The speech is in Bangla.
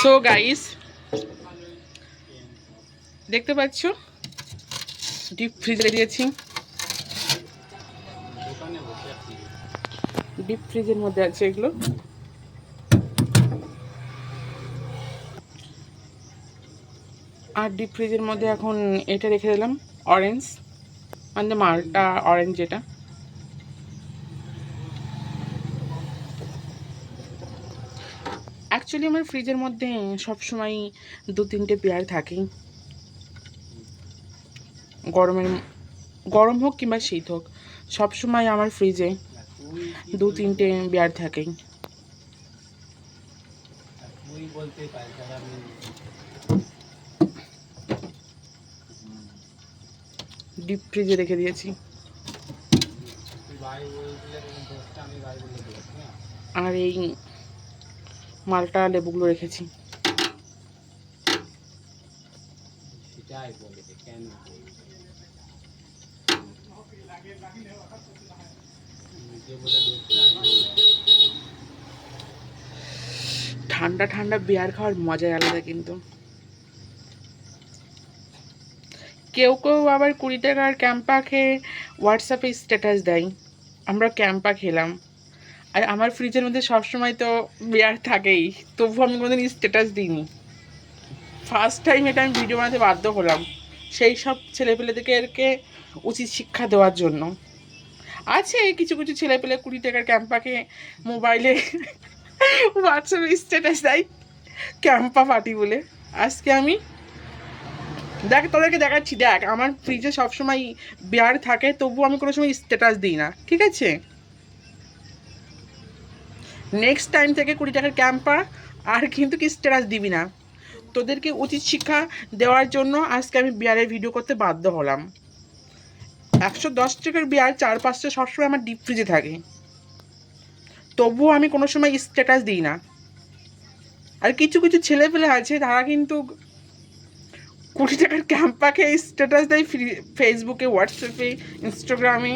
সো গাইস দেখতে পাচ্ছ? ডিপ ফ্রিজে দিয়েছি। ডিপ ফ্রিজের মধ্যে আছে এগুলো। আর ডিপ ফ্রিজের মধ্যে এখন এটা রেখে দিলাম অরেঞ্জ মানে মালটা অরেঞ্জ যেটা। অ্যাকচুয়ালি আমার ফ্রিজের মধ্যে সবসময় দু তিনটে পেয়ার থাকেই। গরমের গরম হোক কিংবা শীত হোক, সবসময় আমার ফ্রিজে দু তিনটে পেয়ার থাকেই। ডিপ ফ্রিজে রেখে দিয়েছি। আর এই মালটা লেবুগুলো রেখেছি। ঠান্ডা ঠান্ডা বিয়ার খাওয়ার মজাই আলাদা কিন্তু। কেউ কেউ আবার কুড়ি টাকার ক্যাম্পা খেয়ে হোয়াটসঅ্যাপে স্ট্যাটাস দেয়। আমরা ক্যাম্পা খেলাম। আর আমার ফ্রিজের মধ্যে সবসময় তো বিয়ার থাকেই, তবু আমি কোনোদিন স্ট্যাটাস দিইনি। ফার্স্ট টাইম এটা আমি ভিডিও বানাতে বাধ্য হলাম, সেই সব ছেলেপেলেদেরকে উচিত শিক্ষা দেওয়ার জন্য। আছে কিছু কিছু ছেলেপেলে কুড়ি টাকার ক্যাম্পাকে মোবাইলে হোয়াটসঅ্যাপে স্ট্যাটাস দেয় ক্যাম্পা পার্টি বলে। আজকে আমি, দেখ, তোদেরকে দেখাচ্ছি, দেখ, আমার ফ্রিজে সবসময় বিয়ার থাকে তবুও আমি কোনো সময় স্ট্যাটাস দিই না, ঠিক আছে? নেক্সট টাইম থেকে কুড়ি টাকার ক্যাম্পা আর কিন্তু কি স্ট্যাটাস দিবি না। তোদেরকে উচিত শিক্ষা দেওয়ার জন্য আজকে আমি বিয়ারের ভিডিও করতে বাধ্য হলাম। একশো দশ টাকার বিয়ার চার পাঁচটা সবসময় আমার ডিপ ফ্রিজে থাকে। তবুও আমি কোনো সময় স্ট্যাটাস দিই না। আর কিছু কিছু ছেলে পেলে আছে, তারা কিন্তু কুড়ি টাকার ক্যাম্পাকে স্ট্যাটাস দেয় ফেসবুকে হোয়াটসঅ্যাপে ইনস্টাগ্রামে